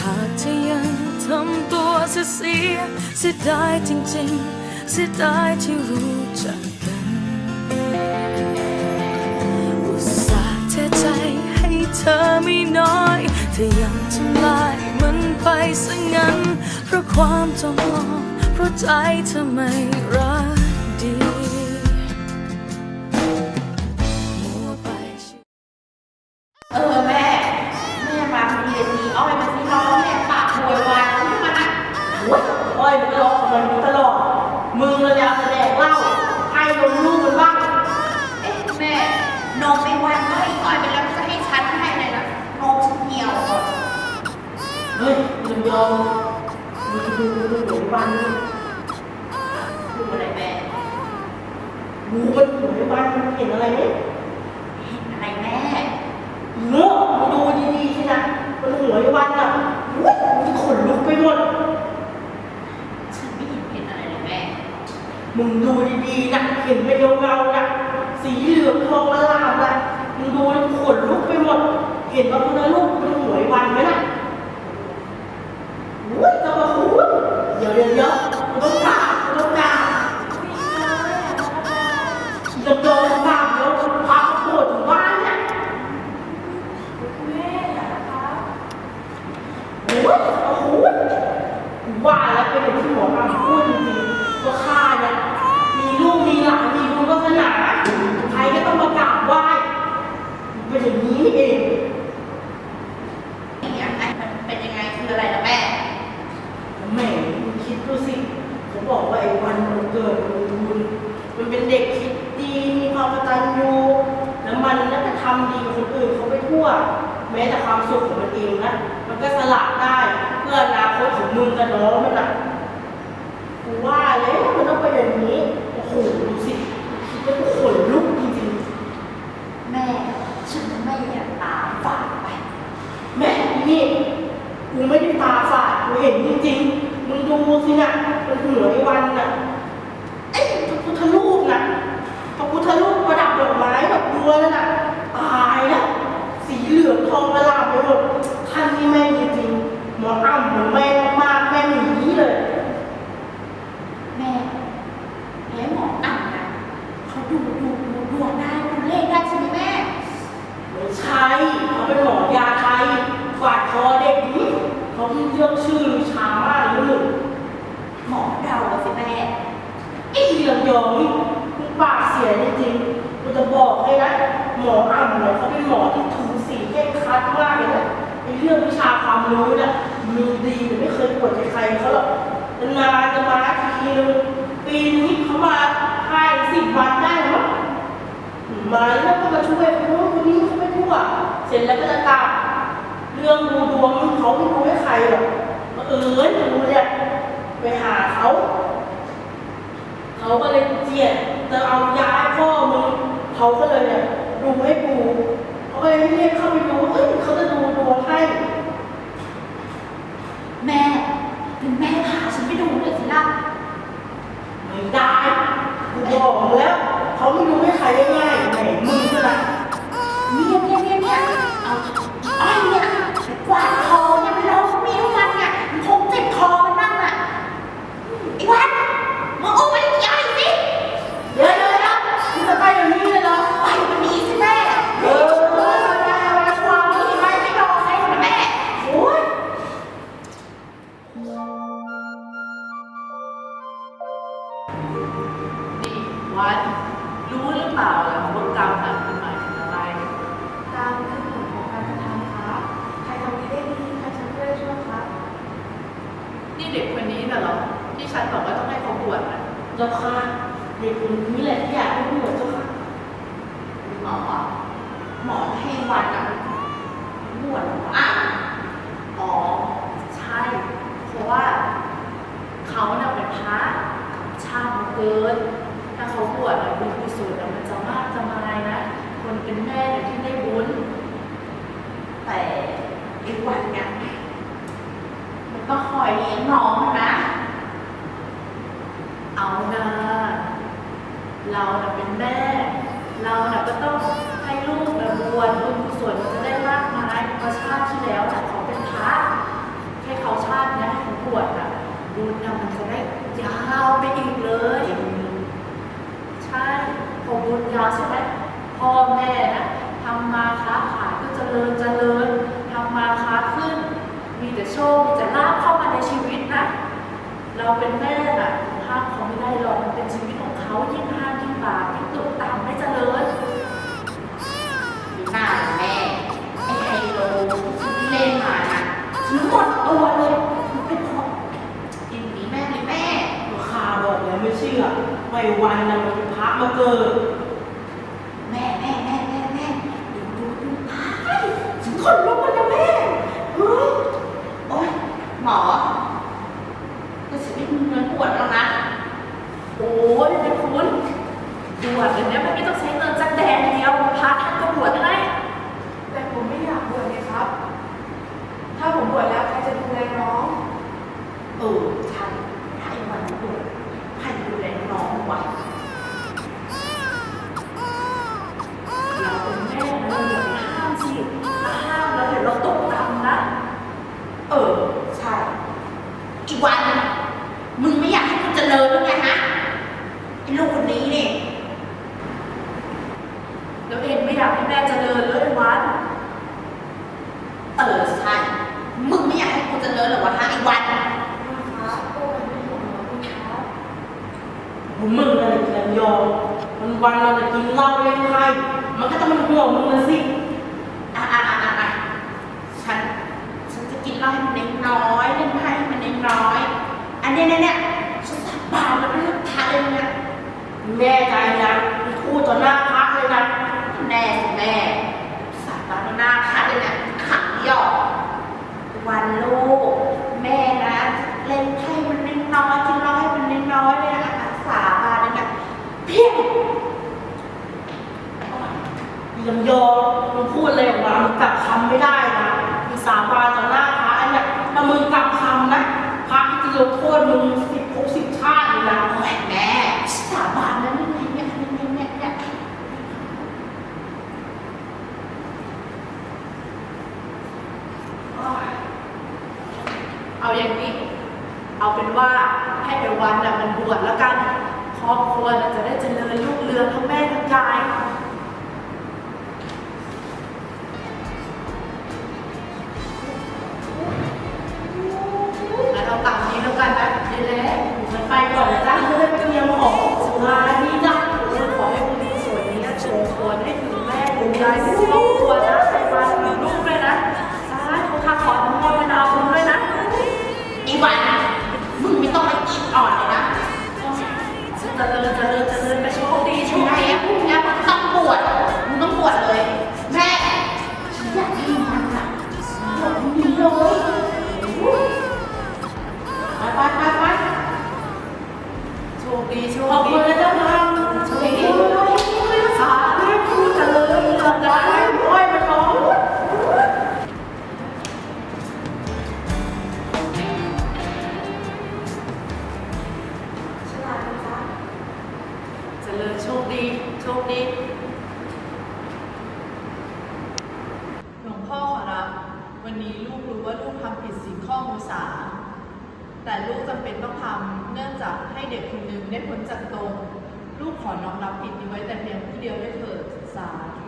หากเธอยังทำตัวเสียเสียเสียดายจริงๆ เสียดายที่รู้จักกันอุตส่าห์เทใจให้เธอไม่น้อย เธอยังทำลายมันไปซะงั้น เพราะความจำลองเพราะใจเธอไม่ร ดูหนูบ้านนี่ดูอะไรแม่ดูมันหนูบ้านมันเห็นอะไรไหมเห็นอะไรแม่อีโง่มึงดูดีๆสินะมันหัวในบ้านน่ะโอ้ยมึงขนลุกไปหมด ฉันไม่เห็นเห็นอะไรเลยแม่ มึงดูดีๆนะเห็นเป็นเงาๆนะสีเหลืองทองละลามนะมึงดูขนลุกไปหมด เห็นว่าพุทธรูปเป็นหัวไอ้วันไหมล่ะโอ้ยจะมาคูดเดี๋ยวเดี๋ยวเดี๋ยวกูต้องกาบกูต้องกาบจะโดนกราบแล้วพาปวดบ้านเนี่ยโอ้ยจะมาคูดกูว่าแล้วเป็นอย่างที่หมอทำพูดจริงๆว่าข้าเนี่ยมีลูกมีหลานมีบุญวาสนาใครก็ต้องมากราบไหว้เป็นอย่างนี้เองเป็นยังไงคืออะไรนะแม่ ดูสิเขาบอกว่าไอ้วันมันเกิดมันบุญมันเป็นเด็กคิดดีมีความกตัญญูแล้วมันน่าจะทำดีกับคนอื่นเขาไปทั่ว แม้แต่ความสุขของมันเองนะมันก็สละได้เพื่ออนาคตของมึงกับน้องมันนะกูว่าแล้วมันต้องเป็นอย่างนี้โอ้โหดูสิคิดแล้วก็ขนลุกจริงแม่ฉันไม่อยากตามฝากไป ๆแม่นี่กูไม่ได้ตาฝาดกูเห็นจริงๆมึงดูสินะมันเหนือไอ้วันน่ะ ไอ้พระพุทธรูปนะพระพุทธรูปประดับดอกไม้ดอกบัวนั่นน่ะตายแล้วสีเหลืองทองประหลาดไปหมดท่านนี่แม่งจริงๆหมออ้ำเหมือนแม่มากๆแม่งอย่างนี้เลย แม่แล้วหมออ่านนะเขาดูดูดูดวงได้ดูเลขได้ใช่ไหมแม่ ไม่ใช่เขาเป็นหมอยาไทยกวาดคอเด็กนี้เขาเลือกชื่อลือชามากเลยหนึ่ง หมอเดาอะสิแม่ ไอ้เรื่องยองนี่มึงปากเสียจริงๆกูจะบอกให้นะหมออ้ำเนี่ยเขาเป็นหมอที่ถูสีเข่งครัดมากเลยนะไอ้เรื่องวิชาความรู้เนี่ยมีดีแต่ไม่เคยปวดใครๆเขาหรอกนานๆจะมาทีนึงปีนี้เขามาห้าสิบวันได้มั้ง มาแล้วก็มาช่วยคนนู้นคนนี้เขาไปทั่วเสร็จแล้วก็จะกลับเรื่องดูดวงเขาไม่รู้ให้ใครหรอกมาเออดูเนี่ยไปหาเขาเขาก็เลยเจียดจะเอาย้ายพ่อมึงเขาก็เลยเนี่ยดูให้กูเขาก็เลยเรียกเข้าไปดูเอ้ยเขาจะดูดวงให้แม่เป็นแม่พาฉันไปดูหน่อยสิล่ะไม่ได้กูบอกมึงแล้ว เขาไม่ดูให้ใครง่าย วัด รู้หรือเปล่าล่ะว่ากรรมน่ะมันหมายถึงอะไร ตามคือผลของการกระทำครับ ใครทำดีได้ดีใครทำชั่วได้ชั่วครับ นี่เด็กคนนี้น่ะเหรอที่ฉันบอกว่าต้องให้เขาบวชน่ะเจ้าค่ะอ๋เด็กคนนี้แหละที่อยากให้พูดเจ้าค่ะออ๋อแล้วแล้วหมอให้วันอะบวชหมออะอ๋อใช่ เพราะว่าเขาน่ะเป็นพระชาติมาเกินถ้า เขาบวชบุญกุศลมันจะมากจะมายนะ คนเป็นแม่ที่ได้บุญแต่ไอ้วันเนี่ยมันก็คอยเลี้ยงน้องนะ เอานะเราเป็นแม่ เราก็ต้องให้ลูกบวชบุญกุศลมันจะได้มากมายเพราะชาติที่แล้วน่ะเขาเป็นพระให้เขาชาติเนี้ยให้เขาบวชน่ะบุญน่ะมันจะได้ยาวไปอีกเลย ใช่พอบุญยาวใช่ไหมพ่อแม่นะทำมาค้าขายก็เจริญเจริญทำมาค้าขึ้น มีแต่โชคมีแต่ลาภเข้ามาในชีวิตนะ เราเป็นแม่น่ะห้ามเขาไม่ได้หรอกมันเป็นชีวิตของเขายิ่งห้ามยิ่งบาปยิ่งตกต่ำไม่เจริญหน้าแม่ไอ้ไฮโลที่เล่นมานะฉันหมดตัวเลยมันเป็นเพราะอินนี้แม่เลยแม่ข้าบอกแล้วไม่เชื่อไว้วันนะมันเป็นพระมาเกิด แม่แม่แม่แม่แม่ดูดูดูตายฉันขนลุกเลยนะแม่เฮ้ยโอ๊ยหมอแต่ฉันไม่มีเงินปวดแล้วนะ โอ้ยเป็นคุณบวชเดี๋ยวนี้มันไม่ต้องใช้เงินจักแดงเดียวพระท่านก็บวชให้ แต่ผมไม่อยากบวชเลยครับ ถ้าผมบวชแล้วใครจะดูแลน้อง เออใช่ถ้าไอ้วันปวดใครดูแลน้องวะ เราเป็นแม่เราอย่าไปห้ามสิถ้าห้ามแล้วเดี๋ยวเราตกต่ำนะ เออ ใช่ อีกวัน มึงไม่อยากให้กูเจริญหรือไงฮะไอ้ลูกคนนี้นี่ แล้วเองไม่อยากให้แม่เจริญเลยวัน เออใช่ มึงไม่อยากให้กู เจริญเหรอวะฮะไอ้วันนะครับพวกมันเป็นห่วงน้องครับผมมึงอะไรจะยอมมันวันเราจะกินเหล้าเล่นไพ่มันก็จะมันห่วงมึงนะสิอะอะอะอะอะฉัน ฉันจะกินเหล้าให้มันเล็กน้อยเล่นไพ่ให้มันเล็กน้อย อันเนี้ยเนี่ยเนี่ยฉันสาบานแล้วไม่เลือกทานเลยเนี่ยแน่ใจนะมีคู่ต่อหน้าพระเลยนะแน่สิแม่สาบานต่อหน้าค่ะเลยเนี่ยขังเดีย วันลูก แม่นะ เล่นไพ่มันเล็กน้อยกินเหล้าให้มันเล็กน้อยเลยนะอะสาบานเลนี่ยเพี้ยงลำยอมึงพูดอะไรออกมามึงกลับคำไม่ได้นะมึงสาบานต่อหน้าพระอันเนี้ยถ้ามึงกลับคำนะพระจะลงโทษมึงสิบหกสิบชาติเลยนะโอ้ยแม่สาบานแล้วนี่ไงเนี่ยเนี่ยเนี่ยเนี่ย เอาอย่างนี้ เอาเป็นว่าให้ไปวันน่ะมันบวชแล้ว กันครอบครัวเราจะได้เจริญรุ่งเรืองทั้งแม่ทั้งยาย ว่าลูกทำผิดสิ่งข้อมูสา แต่ลูกจำเป็นต้องทำเนื่องจากให้เด็กคนหนึ่งได้พ้นจากตรง ลูกขอน้อมรับผิดนี้ไว้แต่เพียงผู้เดียวด้วยเถิดสาธุ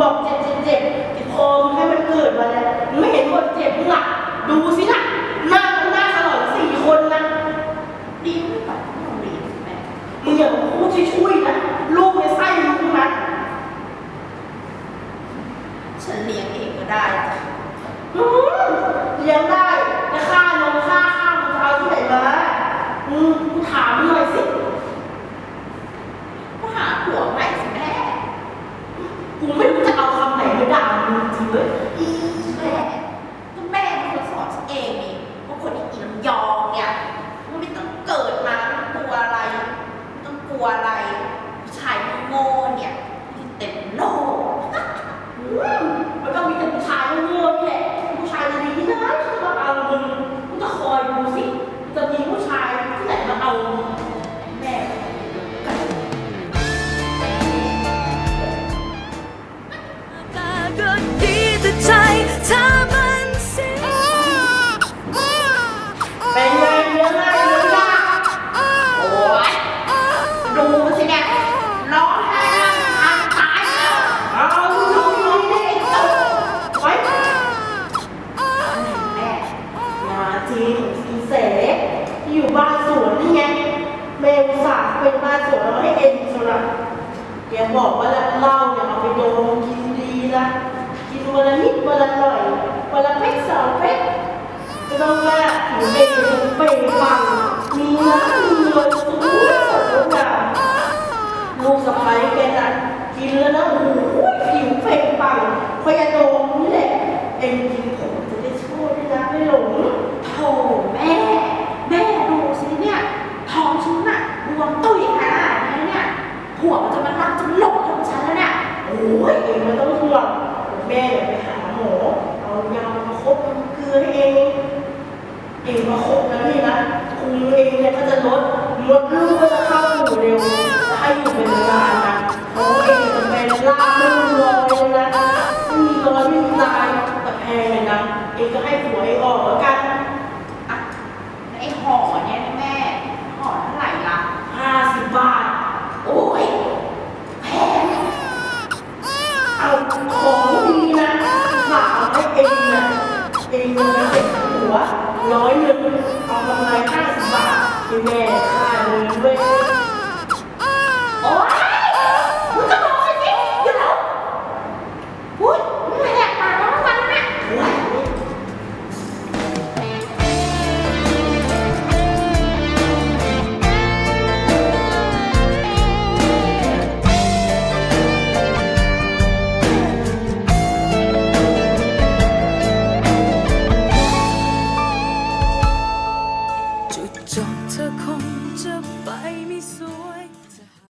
บอกเจ็บเจ็บเจ็บติดคมให้มันเกิดมาแล้วไม่เห็นหมดเจ็บมึงอะดูสินะหน้าหน้าสลอนสี่คนนะดีไม่ตัดมึงดีแม่มึงอย่ามาพูดช่วยนะลูกในไส้ลูกนะฉันเลี้ยงเองก็ได้จ้ะเลี้ยงได้แต่ค่านมค่าข้าวมึงจะเอาที่ไหนมาอืมถามหน่อยสิ สิ จะมีผู้ชายที่ไหนมาเอาแม่กันปจริง อยู่บ้านสวนนี่ไงเมลสาเป็นบ้านสวนเราให้เอ็นสระแกบอกว่าละเล่าเนี่ยเอาไปโดมกินดีละกินวันละนิดวันละหน่อยวันละเพ็กสองเพ็กก็ต้องแม่ถึเป็นเป็นปังมีน้ำมีเงินสูงสุดทุกอย่ลูกสะพ้ายแกน่ะกินแล้วนะโอ้โหผิวเป่งปังพยาโด